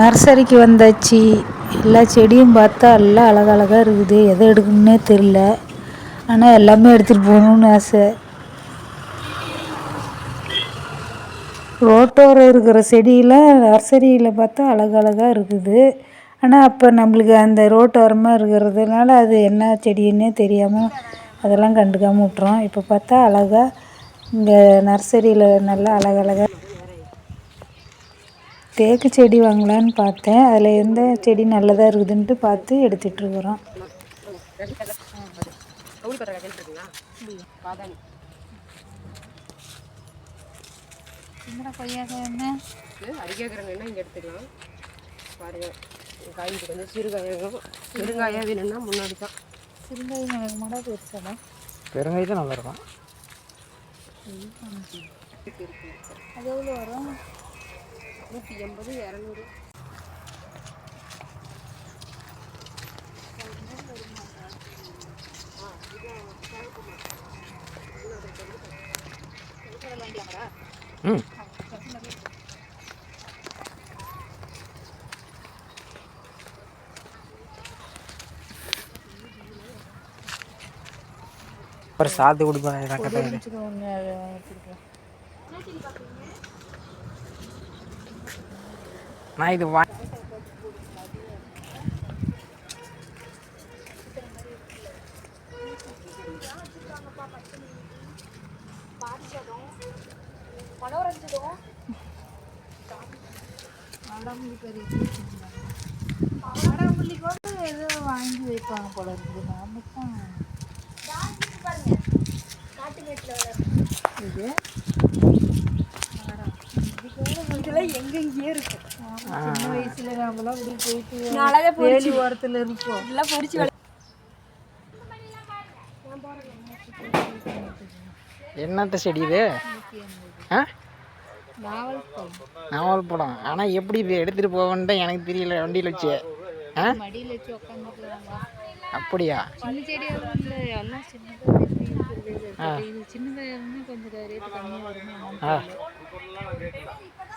நர்சரிக்கு வந்தாச்சு. எல்லா செடியும் பார்த்தா எல்லாம் அழகழகாக இருக்குது. எதை எடுக்கணுன்னே தெரில ஆனால் எல்லாமே எடுத்துகிட்டு போகணுன்னு ஆசை. ரோட்டோரம் இருக்கிற செடியெலாம் நர்சரியில் பார்த்தா அழகழகாக இருக்குது. ஆனால் அப்போ நம்மளுக்கு அந்த ரோட்டோரமாக இருக்கிறதுனால அது என்ன செடின்னே தெரியாமல் அதெல்லாம் கண்டுக்காமல் விட்றோம் இப்போ பார்த்தா அழகாக இங்கே நர்சரியில் நல்லா அழகழகாக தேக்கு செடி வாங்கலான்னு பார்த்தேன். அதில் எந்த செடி நல்லதாக இருக்குதுன்ட்டு பார்த்து எடுத்துகிட்ருக்குறோம் என்னடா கொய்யாக்காய் என்ன? அரிக்காய்க்கிறவங்க இங்கே எடுத்துக்கலாம். பாருங்க. காய்க்கு கொஞ்சம் சிறுகாயம் சிறுகாயம் வேணும்னா முன்னாடி தான். சிறுங்காய் வேகமாடா பெருசாடா? பெருங்காய் தான் நல்லா இருக்கும். அது எவ்வளோ வரும்? நூற்றி எண்பது இரநூறு. ம். அப்புறம் சாத்து கொடுப்பேன் ரக்கத்தை வச்சுக்கோ ஒன்று அதை கொடுக்கலாம் நான் இது வா வாடாமல்லி கூட ஏதோ வாங்கி வைப்பாங்க போல இருக்குது நாம தான் இது? இதெல்லாம் எங்கெங்கேயே இருக்கு. ஆமா, சின்ன வயசுல நாமெல்லாம் இப்படி போயிட்டு நாளாவே வேலி ஓரத்துல இருப்போம். இதெல்லாம் பொறிச்சு என்னத்த செடி இது? ஆ? நாவல் படம் ஆனால் எப்படி இது எடுத்துகிட்டு போவேன்னு தான் எனக்கு தெரியல வண்டியில் வச்சு. ஆ? அப்படியா? சின்ன செடியாக எல்லாம் சின்னதாக இது சின்னதாக இருந்தால் கொஞ்சம் ரேட்டு கம்மியாக வருமா.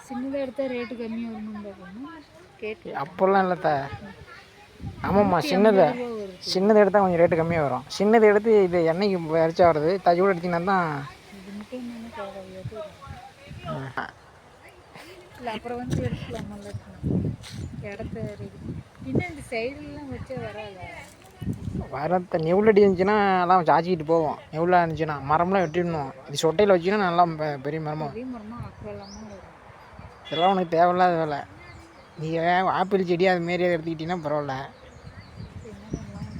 சின்னதாக எடுத்தால் ரேட்டு கம்மியாக பார்க்கணும் கேட்டு அப்போல்லாம் இல்லைத்த. ஆமாம்மா சின்னது சின்னது எடுத்தால் கொஞ்சம் ரேட்டு கம்மியாக வரும். சின்னது எடுத்து இது எண்ணெய்க்கு அரைச்சா வருது. தஜோடு எடுத்தீங்கன்னா தான் அப்புறம் வந்து இடத்த இன்னும் இந்த சைடுலாம் வச்சா வராது? வரத்த நெவுலடி இருந்துச்சுன்னா எல்லாம் சாச்சிக்கிட்டு போவோம். நெவுலாக இருந்துச்சுன்னா மரம்லாம் வெட்டிடணும். இது சொட்டையில் வச்சிங்கன்னா நல்லா பெரிய மரமாக இதெல்லாம் உனக்கு தேவையில்லாத வேலை. நீங்கள் ஆப்பிள் செடி அது மாரி எடுத்துக்கிட்டிங்கன்னா பரவாயில்ல என்ன பண்ணலாம் வச்சுக்கோங்க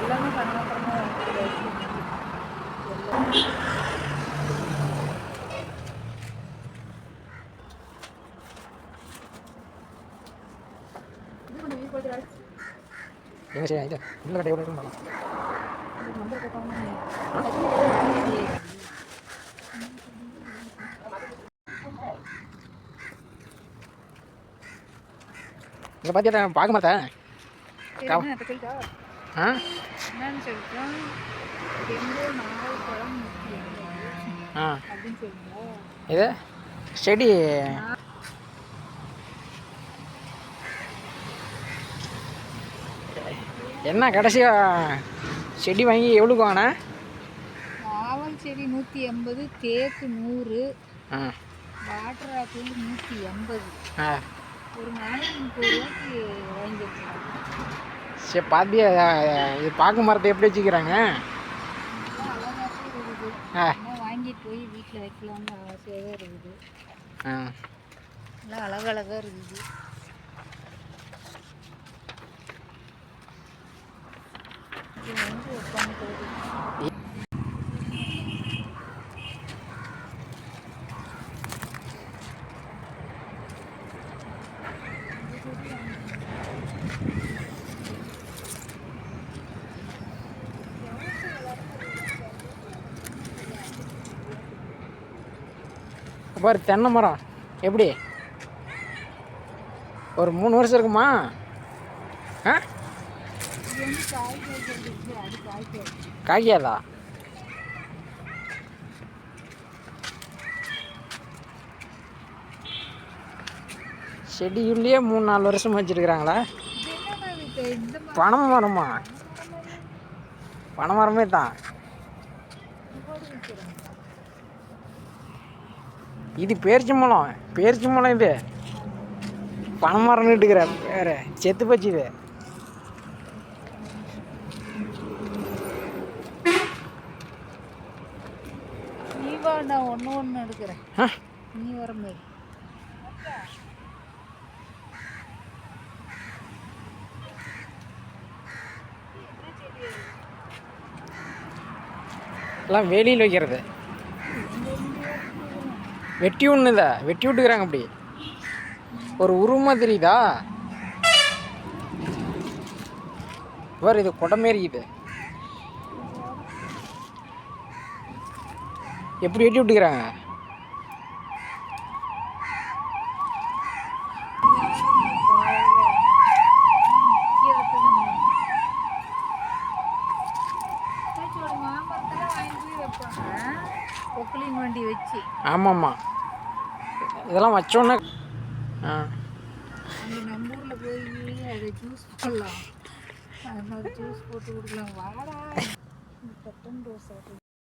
எல்லாமே பண்ணாமல் எங்க சரி இது உள்ள கட்டை எவ்வளோ இருக்கும் இங்கே பார்த்தியா பார்க்க மாட்டேன் ஆ ஆ இது செடி என்ன கடைசியாக செடி வாங்கி எவ்வளோக்கு வாங்கின? நாவல் செடி நூற்றி எண்பது தேக்கு நூறு வாட்டர் ஆப்பிள் நூற்றி எண்பது. ஆ. ஒரு நாளைக்கு முப்பது ரூபாய்க்கு வாங்கியிருக்கலாம் சரி பார்த்தியா இது பாக்கு மரத்தை எப்படி வச்சுக்கிறாங்க? வாங்கிட்டு போய் வீட்டில் வைக்கலாம்னு ஆசையாகவே இருக்குது. ஆ. எல்லாம் அழகழகாக இருக்குது இது வந்து உட்காந்து போகுது பாரு தென்னை மரம். எப்படி? ஒரு மூணு வருஷம் இருக்குமா? ஆ இது வந்து காய் காய்க்கிறது அது காய்க்காது காய்க்காதா செடியுள்ளேயே மூணு நாலு வருஷம் வச்சுருக்குறாங்களா? பனை மரமா பனை மரமே தான். இது பேரிச்சி மலம் பேரிச்சி மலம் இது. பனை மரம்னு இட்டுக்கிற வேற செத்து போச்சு இது நீ வா நான் ஒன்று ஒன்று எடுக்கிறேன் நீ வர மாதிரி. எல்லாம் வெளியில் வைக்கிறது. வெட்டி ஒன்றுதா வெட்டி விட்டுக்கிறாங்க அப்படி. ஒரு உருவமா தெரியுதா வேறு இது குடமேரி எப்படி வெட்டி விட்டுக்கிறாங்க வைப்பாங்க பொக்லின் வண்டி வச்சு ஆமாம்மா. இதெல்லாம் வச்சோன்னே ஆ. அங்கே நம்ம ஊரில் போய் அதை ஜூஸ் போடலாம் அது மாதிரி ஜூஸ் போட்டு கொடுக்கலாம். வாடா. Button rose